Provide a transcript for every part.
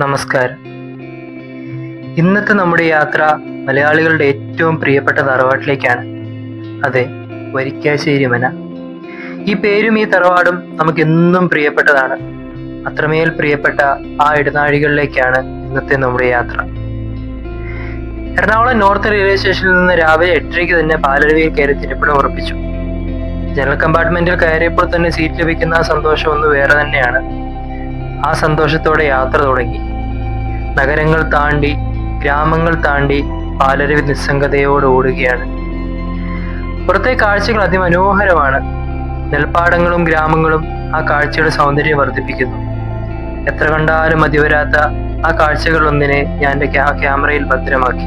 നമസ്കാരം. ഇന്നത്തെ നമ്മുടെ യാത്ര മലയാളികളുടെ ഏറ്റവും പ്രിയപ്പെട്ട തറവാട്ടിലേക്കാണ്. അതെ വരിക്കാശ്ശേരി മന. ഈ പേരും ഈ തറവാടും നമുക്ക് എന്നും പ്രിയപ്പെട്ടതാണ്. അത്രമേൽ പ്രിയപ്പെട്ട ആ ഇടനാഴികളിലേക്കാണ് ഇന്നത്തെ നമ്മുടെ യാത്ര. എറണാകുളം നോർത്ത് റെയിൽവേ സ്റ്റേഷനിൽ നിന്ന് രാവിലെ എട്ടരയ്ക്ക് തന്നെ പാലരുവിയിൽ കയറി തിരുപ്പിടം ഉറപ്പിച്ചു. ജനറൽ കമ്പാർട്ട്മെന്റിൽ കയറിയപ്പോൾ തന്നെ സീറ്റ് ലഭിക്കുന്ന ആ സന്തോഷം ഒന്ന് വേറെ തന്നെയാണ്. ആ സന്തോഷത്തോടെ യാത്ര തുടങ്ങി. നഗരങ്ങൾ താണ്ടി ഗ്രാമങ്ങൾ താണ്ടി പാലരവി നിസ്സംഗതയോട് ഓടുകയാണ്. പുറത്തെ കാഴ്ചകൾ അതിമനോഹരമാണ്. നെൽപ്പാടങ്ങളും ഗ്രാമങ്ങളും ആ കാഴ്ചയുടെ സൗന്ദര്യം വർദ്ധിപ്പിക്കുന്നു. എത്ര കണ്ടാലും മതിവരാത്ത ആ കാഴ്ചകളൊന്നിനെ ഞാൻ എന്റെ ക്യാമറയിൽ ഭദ്രമാക്കി.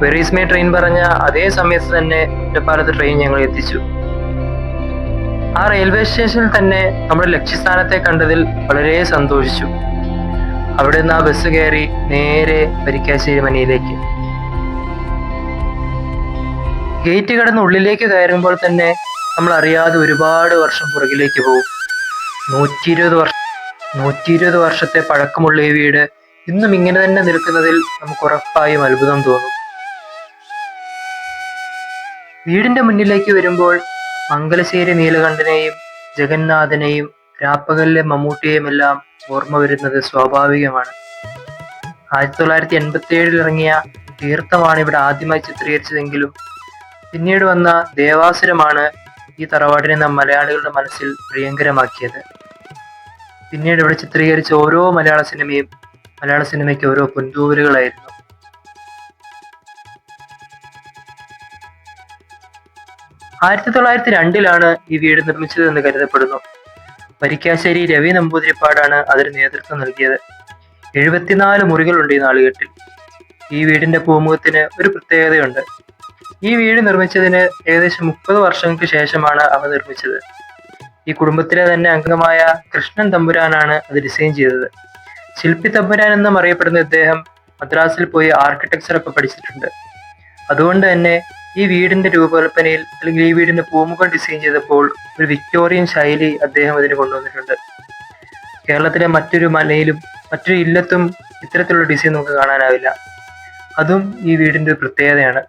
വെറീസ്മേ ട്രെയിൻ പറഞ്ഞ അതേ സമയത്ത് തന്നെ ഒറ്റപ്പാലത്ത് ട്രെയിൻ ഞങ്ങൾ എത്തിച്ചു. ആ റെയിൽവേ സ്റ്റേഷനിൽ തന്നെ നമ്മുടെ ലക്ഷ്യസ്ഥാനത്തെ കണ്ടതിൽ വളരെ സന്തോഷിച്ചു. അവിടെ നിന്ന് ആ ബസ് കയറി നേരെ പരിക്കാശ്ശേരി മനയിലേക്ക് ഗേറ്റ് കടന്ന് ഉള്ളിലേക്ക് കയറുമ്പോൾ തന്നെ നമ്മൾ അറിയാതെ ഒരുപാട് വർഷം പുറകിലേക്ക് പോകും. നൂറ്റി ഇരുപത് വർഷം നൂറ്റി ഇരുപത് വർഷത്തെ പഴക്കമുള്ള ഈ വീട് ഇന്നും ഇങ്ങനെ തന്നെ നിൽക്കുന്നതിൽ നമുക്ക് ഉറപ്പായും അത്ഭുതം തോന്നും. വീടിന്റെ മുന്നിലേക്ക് വരുമ്പോൾ മംഗലശ്ശേരി നീലകണ്ഠനെയും ജഗന്നാഥനെയും രാപ്പകലിലെ മമ്മൂട്ടിയെയും എല്ലാം ഓർമ്മ വരുന്നത് സ്വാഭാവികമാണ്. ആയിരത്തി തൊള്ളായിരത്തി എൺപത്തി ഏഴിൽ ഇറങ്ങിയ തീർത്ഥമാണ് ഇവിടെ ആദ്യമായി ചിത്രീകരിച്ചതെങ്കിലും പിന്നീട് വന്ന ദേവാസുരമാണ് ഈ തറവാടിനെ നാം മലയാളികളുടെ മനസ്സിൽ പ്രിയങ്കരമാക്കിയത്. പിന്നീട് ഇവിടെ ചിത്രീകരിച്ച ഓരോ മലയാള സിനിമയും മലയാള സിനിമയ്ക്ക് ഓരോ പൊന്തൂവലുകളായിരുന്നു ആയിരത്തി തൊള്ളായിരത്തി രണ്ടിലാണ് ഈ വീട് നിർമ്മിച്ചതെന്ന് കരുതപ്പെടുന്നു. വരിക്കാശ്ശേരി രവി നമ്പൂതിരിപ്പാടാണ് അതിന് നേതൃത്വം നൽകിയത്. എഴുപത്തിനാല് മുറികളുണ്ട് ഈ നാളുകെട്ടിൽ. ഈ വീടിന്റെ പൂമുഖത്തിന് ഒരു പ്രത്യേകതയുണ്ട്. ഈ വീട് നിർമ്മിച്ചതിന് ഏകദേശം മുപ്പത് വർഷങ്ങൾക്ക് ശേഷമാണ് അവ നിർമ്മിച്ചത്. ഈ കുടുംബത്തിലെ തന്നെ അംഗമായ കൃഷ്ണൻ തമ്പുരാനാണ് അത് ഡിസൈൻ ചെയ്തത്. ശില്പി തമ്പുരാൻ എന്നും അറിയപ്പെടുന്ന ഇദ്ദേഹം മദ്രാസിൽ പോയി ആർക്കിടെക്ചർ ഒക്കെ പഠിച്ചിട്ടുണ്ട്. അതുകൊണ്ട് തന്നെ ഈ വീടിന്റെ രൂപകൽപ്പനയിൽ അല്ലെങ്കിൽ ഈ വീടിന്റെ പൂമുഖം ഡിസൈൻ ചെയ്തപ്പോൾ ഒരു വിക്ടോറിയൻ ശൈലി അദ്ദേഹം ഇതിന് കൊണ്ടുവന്നിട്ടുണ്ട്. കേരളത്തിലെ മറ്റൊരു മലയിലും മറ്റൊരു ഇല്ലത്തും ഇത്തരത്തിലുള്ള ഡിസൈൻ നമുക്ക് കാണാനാവില്ല. അതും ഈ വീടിന്റെ ഒരു പ്രത്യേകതയാണ്.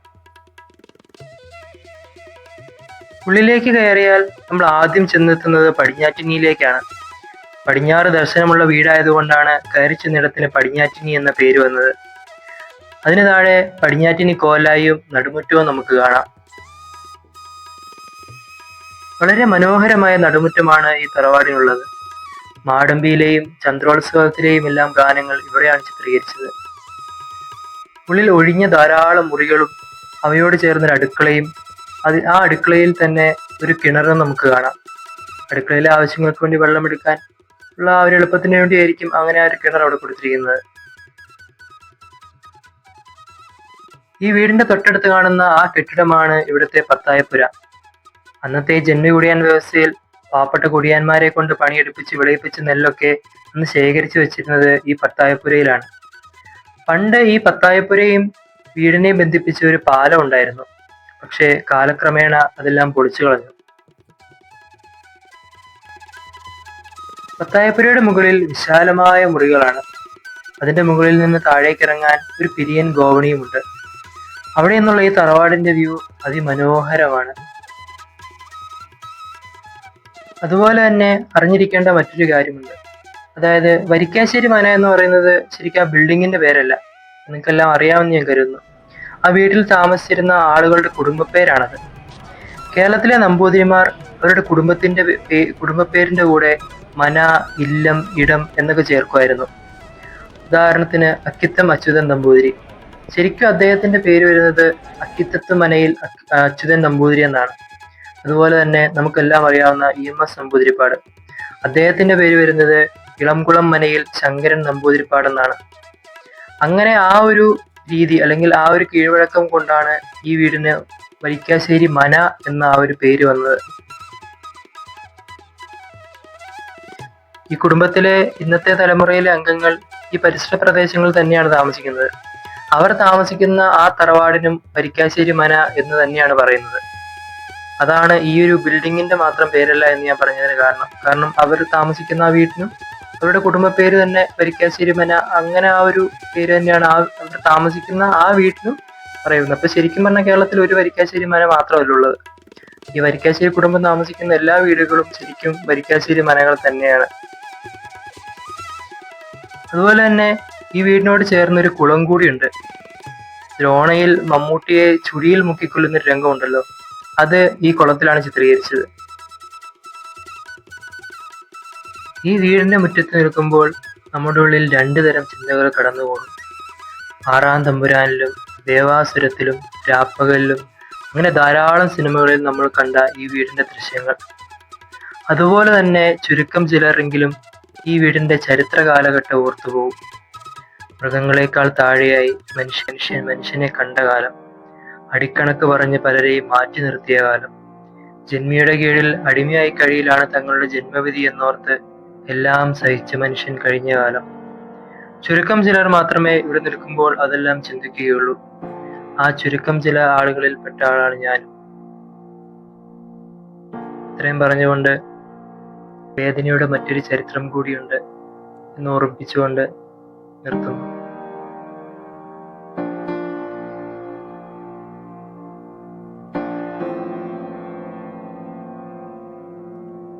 ഉള്ളിലേക്ക് കയറിയാൽ നമ്മൾ ആദ്യം ചെന്നെത്തുന്നത് പടിഞ്ഞാറ്റിനിയിലേക്കാണ്. പടിഞ്ഞാറ് ദർശനമുള്ള വീടായതുകൊണ്ടാണ് കയറി ചെന്നിടത്തിന് പടിഞ്ഞാറ്റിനി എന്ന പേര് വന്നത്. അതിന് താഴെ പടിഞ്ഞാറ്റിനി കോലായും നടുമുറ്റവും നമുക്ക് കാണാം. വളരെ മനോഹരമായ നടുമുറ്റമാണ് ഈ തറവാടിനുള്ളത്. മാടമ്പിയിലെയും ചന്ദ്രോത്സവത്തിലെയും എല്ലാം ഗാനങ്ങൾ ഇവിടെയാണ് ചിത്രീകരിച്ചത്. ഉള്ളിൽ ഒഴിഞ്ഞ ധാരാളം മുറികളും അവയോട് ചേർന്നൊരു അടുക്കളയും അത് ആ അടുക്കളയിൽ തന്നെ ഒരു കിണറും നമുക്ക് കാണാം. അടുക്കളയിലെ ആവശ്യങ്ങൾക്ക് വേണ്ടി വെള്ളമെടുക്കാൻ ഉള്ള ആ ഒരു എളുപ്പത്തിന് വേണ്ടിയായിരിക്കും അങ്ങനെ ആ ഒരു കിണർ അവിടെ കൊടുത്തിരിക്കുന്നത്. ഈ വീടിന്റെ തൊട്ടടുത്ത് കാണുന്ന ആ കെട്ടിടമാണ് ഇവിടുത്തെ പത്തായപ്പുര. അന്നത്തെ ജന്മി കുടിയാൻ വ്യവസ്ഥയിൽ പാവപ്പെട്ട കുടിയാന്മാരെ കൊണ്ട് പണിയെടുപ്പിച്ച് വിളയിപ്പിച്ച് നെല്ലൊക്കെ അന്ന് ശേഖരിച്ചു വെച്ചിരുന്നത് ഈ പത്തായപ്പുരയിലാണ്. പണ്ട് ഈ പത്തായപ്പുരയും വീടിനെ ബന്ധിപ്പിച്ച ഒരു പാലം ഉണ്ടായിരുന്നു. പക്ഷേ കാലക്രമേണ അതെല്ലാം പൊളിച്ചു കളഞ്ഞു. പത്തായപ്പുരയുടെ മുകളിൽ വിശാലമായ മുറികളാണ്. അതിന്റെ മുകളിൽ നിന്ന് താഴേക്കിറങ്ങാൻ ഒരു പിരിയൻ ഗോവണിയുമുണ്ട്. അവിടെ നിന്നുള്ള ഈ തറവാടിന്റെ വ്യൂ അതിമനോഹരമാണ്. അതുപോലെ തന്നെ അറിഞ്ഞിരിക്കേണ്ട മറ്റൊരു കാര്യമുണ്ട്. അതായത് വരിക്കാശ്ശേരി മന എന്ന് പറയുന്നത് ശരിക്കും ആ ബിൽഡിങ്ങിന്റെ പേരല്ല. നിങ്ങൾക്കെല്ലാം അറിയാമെന്ന് ഞാൻ കരുതുന്നു. ആ വീട്ടിൽ താമസിച്ചിരുന്ന ആളുകളുടെ കുടുംബപ്പേരാണത്. കേരളത്തിലെ നമ്പൂതിരിമാർ അവരുടെ കുടുംബത്തിന്റെ കുടുംബപ്പേരിന്റെ കൂടെ മന ഇല്ലം ഇടം എന്നൊക്കെ ചേർക്കുമായിരുന്നു. ഉദാഹരണത്തിന് അക്കിത്തം അച്യുതൻ നമ്പൂതിരി. ശരിക്കും അദ്ദേഹത്തിന്റെ പേര് വരുന്നത് അക്കിത്തത്ത് മനയിൽ അച്യുതൻ നമ്പൂതിരി എന്നാണ്. അതുപോലെ തന്നെ നമുക്കെല്ലാം അറിയാവുന്ന ഇ എം എസ് നമ്പൂതിരിപ്പാട്. അദ്ദേഹത്തിന്റെ പേര് വരുന്നത് ഇളംകുളം മനയിൽ ശങ്കരൻ നമ്പൂതിരിപ്പാട് എന്നാണ്. അങ്ങനെ ആ ഒരു രീതി അല്ലെങ്കിൽ ആ ഒരു കീഴ്വഴക്കം കൊണ്ടാണ് ഈ വീടിന് വരിക്കാശ്ശേരി മന എന്ന ആ ഒരു പേര് വന്നത്. ഈ കുടുംബത്തിലെ ഇന്നത്തെ തലമുറയിലെ അംഗങ്ങൾ ഈ പരിസര പ്രദേശങ്ങളിൽ തന്നെയാണ് താമസിക്കുന്നത്. അവർ താമസിക്കുന്ന ആ തറവാടിനും വരിക്കാശ്ശേരി മന എന്ന് തന്നെയാണ് പറയുന്നത്. അതാണ് ഈ ഒരു ബിൽഡിങ്ങിന്റെ മാത്രം പേരല്ല എന്ന് ഞാൻ പറഞ്ഞതിന് കാരണം. കാരണം അവർ താമസിക്കുന്ന ആ വീട്ടിനും അവരുടെ കുടുംബ പേര് തന്നെ വരിക്കാശ്ശേരി മന അങ്ങനെ ആ ഒരു പേര് തന്നെയാണ് ആ അവർ താമസിക്കുന്ന ആ വീട്ടിനും പറയുന്നത്. അപ്പൊ ശരിക്കും പറഞ്ഞാൽ കേരളത്തിൽ ഒരു വരിക്കാശ്ശേരി മന മാത്രമല്ല ഉള്ളത്. ഈ വരിക്കാശ്ശേരി കുടുംബം താമസിക്കുന്ന എല്ലാ വീടുകളും ശരിക്കും വരിക്കാശ്ശേരി മനകൾ തന്നെയാണ്. അതുപോലെ തന്നെ ഈ വീടിനോട് ചേർന്ന് ഒരു കുളം കൂടിയുണ്ട്. ദ്രോണയിൽ മമ്മൂട്ടിയെ ചുഴിയിൽ മുക്കിക്കൊല്ലുന്ന ഒരു രംഗമുണ്ടല്ലോ. അത് ഈ കുളത്തിലാണ് ചിത്രീകരിച്ചത്. ഈ വീടിന്റെ മുറ്റത്ത് നിൽക്കുമ്പോൾ നമ്മുടെ ഉള്ളിൽ രണ്ടു തരം ചിന്തകൾ കടന്നു പോകും ആറാം തമ്പുരാനിലും ദേവാസുരത്തിലും രാപ്പകലിലും അങ്ങനെ ധാരാളം സിനിമകളിൽ നമ്മൾ കണ്ട ഈ വീടിന്റെ ദൃശ്യങ്ങൾ. അതുപോലെ തന്നെ ചുരുക്കം ചിലരെങ്കിലും ഈ വീടിന്റെ ചരിത്ര കാലഘട്ടം ഓർത്തുപോകും. മൃഗങ്ങളെക്കാൾ താഴെയായി മനുഷ്യൻ മനുഷ്യനെ കണ്ട കാലം. അടിക്കണക്ക് പറഞ്ഞ് പലരെയും മാറ്റി നിർത്തിയ കാലം. ജന്മിയുടെ കീഴിൽ അടിമയായി കഴിയിലാണ് തങ്ങളുടെ ജന്മവിധി എന്നോർത്ത് എല്ലാം സഹിച്ച മനുഷ്യൻ കഴിഞ്ഞ കാലം. ചുരുക്കം ചിലർ മാത്രമേ ഇവിടെ നിൽക്കുമ്പോൾ അതെല്ലാം ചിന്തിക്കുകയുള്ളൂ. ആ ചുരുക്കം ചില ആളുകളിൽ പെട്ട ആളാണ് ഞാൻ. ഇത്രയും പറഞ്ഞുകൊണ്ട് വേദനയുടെ മറ്റൊരു ചരിത്രം കൂടിയുണ്ട് എന്ന് ഓർമ്മിപ്പിച്ചുകൊണ്ട് Bertão.